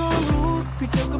ราะรู้พี่เจ็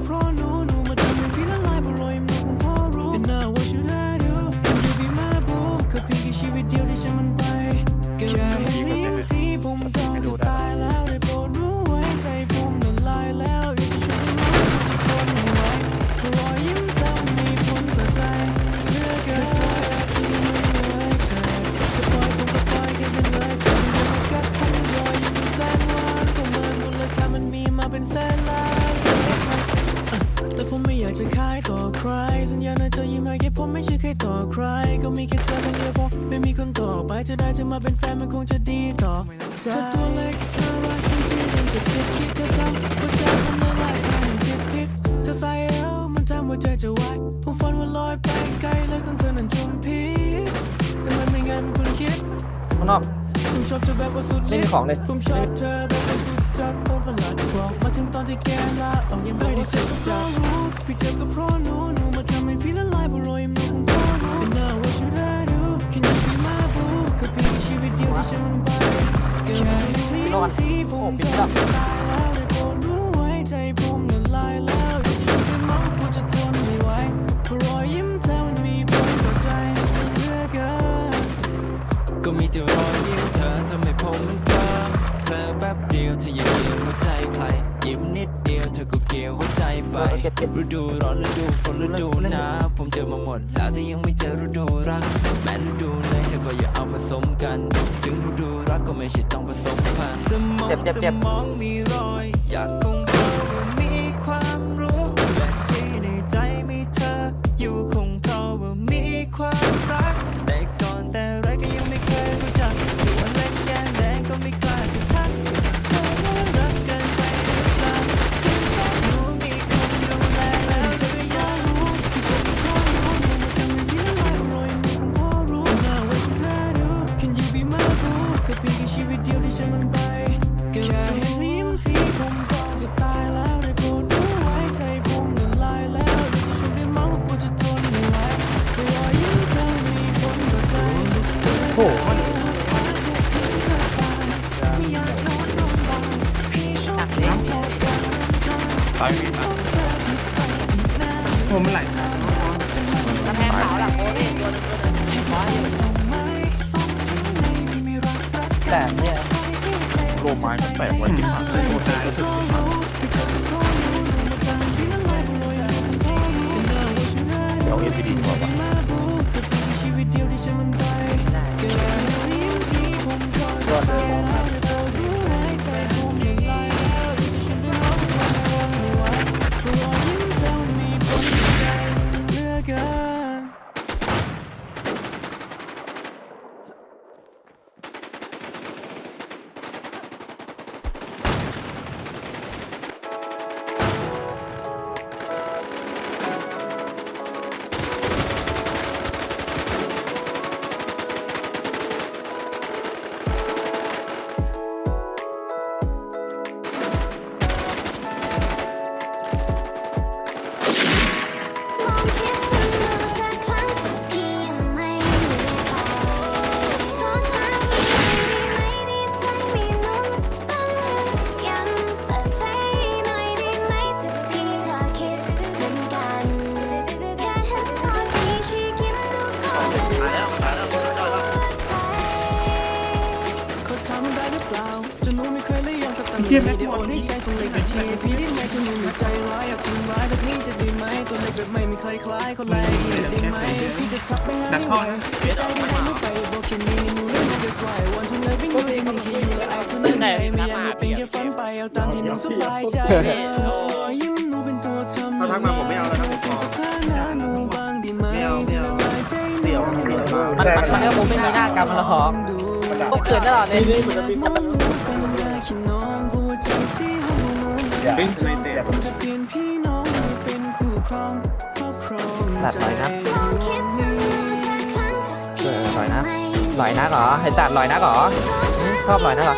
ากจะขายต่อใคร สัญญานะเธอยิ้มให้แค่ผมไม่ใช่ใครต่อใคร ก็มีแค่เธอคนเดียวพอไม่มีคนต่อไปจะได้จะมาเป็นแฟนมันคงจะดีต่อเธอตัวเล็กน่ารักจริงๆยังจะคิดคิดเธอทำหัวใจผมละลายทางผิดผิดเธอใส่เอวมันทำหัวใจจะวายผมฝันว่าลอยไปไกลแล้วต้องเธอนั้นจมพิษแต่มันไม่ง่ายเหมือนคุณคิดข้างนอกผมชอบเธอแบบว่าสุดไม่มีของเลยผมชอบเธอแบบว่าสุดจัดตัวประหลาด บอกมาถึงตอนที่แกลาออกยังไม่ได้เจอกับจากรู้พี่เจ็บก็เพราะหนูหนูมาทำให้พี่ละลายเพราะรอยมือของพ่อรู้ And now what should I do Can you be my boo คือพี่ชีวิตเดียวที่ฉันมันไปแค่ที่ที่ผมก็จะตา ยวเธอยังเกี่ยวหัวใจใครยิ้มนิดเดียวเธอก็เกี่ยวหัวใจไปเก็บเก็บฤดูร้อนฤดูฝนฤดูหนาวผมเจอมาหมด แล้วแต่ยังไม่เจอฤดูรัก แม้ฤดูไหนเธอก็อย่าเอาผสมกัน ถึงฤดูรักก็ไม่ใช่ต้องผสมผ่านสมองเจ็บเจ็บสเจ็บมองมี ชีวิตเดียวที่ฉันมันไปแค่เห็นเธอยิ้มที่ผมก็จะตายแล้วได้โปรดรู้ไว้ใจผมละลายแล้วอยากจะชวนได้เมาว่ากูจะทนไม่ไหวแต่รอยยิ้มเธอมีผลต่อใจโอ้โหไม่อยากนอนนอนบ้างพี่ชอบเล่นบอลกันตายมีนะผมมันไหลนะกำแพงขาวหลังโอ้ยโยน แต่เนี่ยโลไม้มันแตกไว้ที่ผ่านเลยโลตายรู้สึกที่ผ่านเดี๋ยวเอ็นพีดีดีกว่า เลยยอมสักตั้งแต่ไม่ได้โอนให้ใช้ส่งเลขบัญชีพี่ได้ไหมจนหนูไม่ใจร้ายอยากทำร้ายแบบนี้จะได้ไหมตัวเล็กแบบไม่มีใครคล้ายเขาแรงได้ไหมพี่จะทักไปหาไม่ไหวใจได้ไหมไม่ไปบอกแค่นี้หนูเล่นไม่ได้ฟลายวันทุนเลยวิ่งอยู่ที่มีแค่อยู่และไอ้เท่านั้นไม่อยากให้เป็นแค่ฝันไปเอาตามที่หนูสบายใจยิ้มหนูเป็นตัวทำถ้าทักมาผมไม่เอาแล้วนะผมขอสถานะหนูบ้างดีไหมไม่เอาไม่เอาจะละลายใจหนูเดี๋ยวเดี๋ยวมามันมันมันก็คงไม่มีหน้ากรรมมันหรอกพวกเขินตลอดเลย ปิ้งไม่เตะตัดลอยนับลองคิดถึงเธอสักครั้งเออลอยนับลอยนักเหรอไอ้ตัดลอยนักเหรออืมชอบลอยนักเหรอ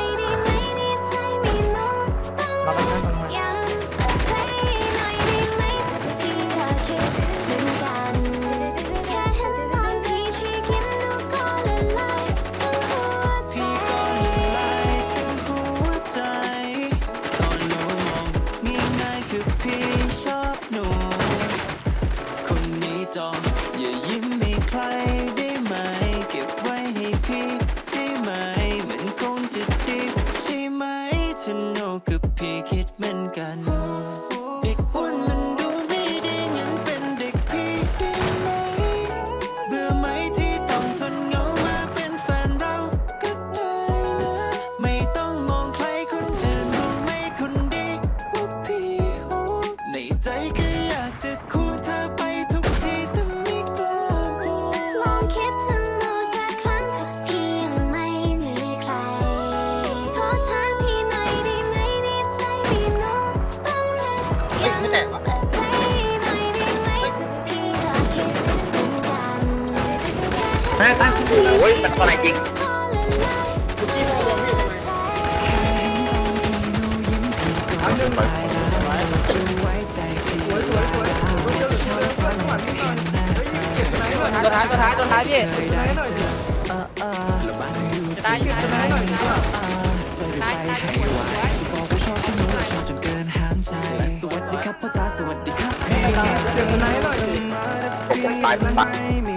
โอ้ยมันอะไรจริงตัวท้ายตัวท้ายตัวท้ายพี่ตายอยู่ตายอยู่ตายตายสวัสดีครับพ่อตาสวัสดีครับผมตายผมตาย